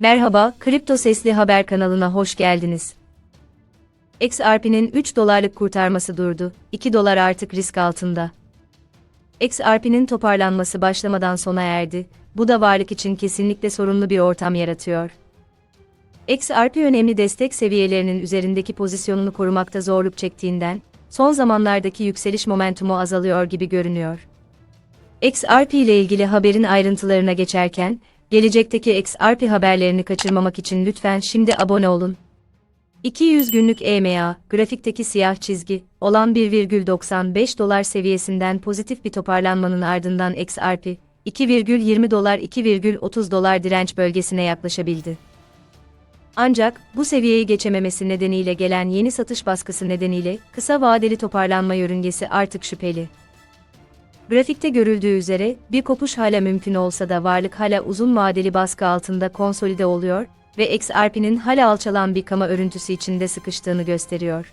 Merhaba, Kripto Sesli Haber kanalına hoş geldiniz. XRP'nin 3 dolarlık kurtarması durdu, 2 dolar artık risk altında. XRP'nin toparlanması başlamadan sona erdi, bu da varlık için kesinlikle sorunlu bir ortam yaratıyor. XRP önemli destek seviyelerinin üzerindeki pozisyonunu korumakta zorluk çektiğinden, son zamanlardaki yükseliş momentumu azalıyor gibi görünüyor. XRP ile ilgili haberin ayrıntılarına geçerken, gelecekteki XRP haberlerini kaçırmamak için lütfen şimdi abone olun. 200 günlük EMA, grafikteki siyah çizgi, olan 1,95 dolar seviyesinden pozitif bir toparlanmanın ardından XRP, 2,20 dolar 2,30 dolar direnç bölgesine yaklaşabildi. Ancak, bu seviyeyi geçememesi nedeniyle gelen yeni satış baskısı nedeniyle, kısa vadeli toparlanma yörüngesi artık şüpheli. Grafikte görüldüğü üzere, bir kopuş hala mümkün olsa da varlık hala uzun vadeli baskı altında konsolide oluyor ve XRP'nin hala alçalan bir kama örüntüsü içinde sıkıştığını gösteriyor.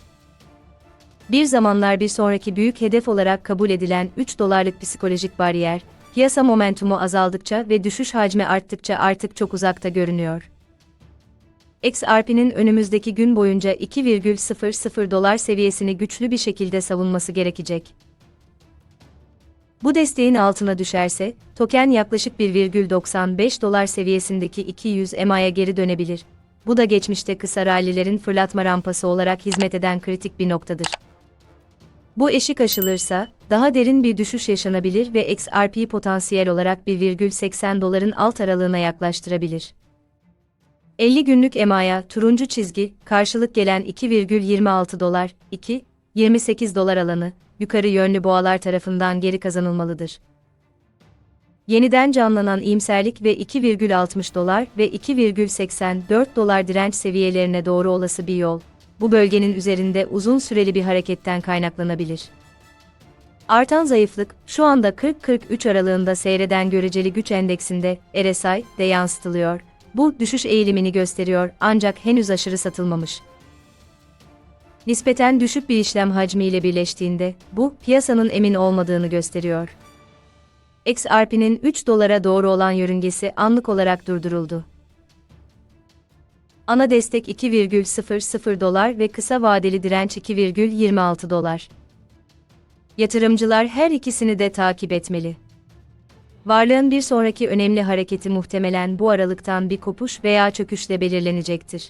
Bir zamanlar bir sonraki büyük hedef olarak kabul edilen 3 dolarlık psikolojik bariyer, piyasa momentumu azaldıkça ve düşüş hacmi arttıkça artık çok uzakta görünüyor. XRP'nin önümüzdeki gün boyunca 2,00 dolar seviyesini güçlü bir şekilde savunması gerekecek. Bu desteğin altına düşerse, token yaklaşık 1,95 dolar seviyesindeki 200 EMA'ya geri dönebilir. Bu da geçmişte kısa rallilerin fırlatma rampası olarak hizmet eden kritik bir noktadır. Bu eşik aşılırsa, daha derin bir düşüş yaşanabilir ve XRP'yi potansiyel olarak 1,80 doların alt aralığına yaklaştırabilir. 50 günlük EMA'ya turuncu çizgi, karşılık gelen 2,26 dolar, 2, 28 dolar alanı, yukarı yönlü boğalar tarafından geri kazanılmalıdır. Yeniden canlanan iyimserlik ve 2,60 dolar ve 2,84 dolar direnç seviyelerine doğru olası bir yol, bu bölgenin üzerinde uzun süreli bir hareketten kaynaklanabilir. Artan zayıflık, şu anda 40-43 aralığında seyreden göreceli güç endeksinde, RSI, de yansıtılıyor. Bu, düşüş eğilimini gösteriyor ancak henüz aşırı satılmamış nispeten düşük bir işlem hacmiyle birleştiğinde, bu, piyasanın emin olmadığını gösteriyor. XRP'nin 3 dolara doğru olan yörüngesi anlık olarak durduruldu. Ana destek 2,00 dolar ve kısa vadeli direnç 2,26 dolar. Yatırımcılar her ikisini de takip etmeli. Varlığın bir sonraki önemli hareketi muhtemelen bu aralıktan bir kopuş veya çöküşle belirlenecektir.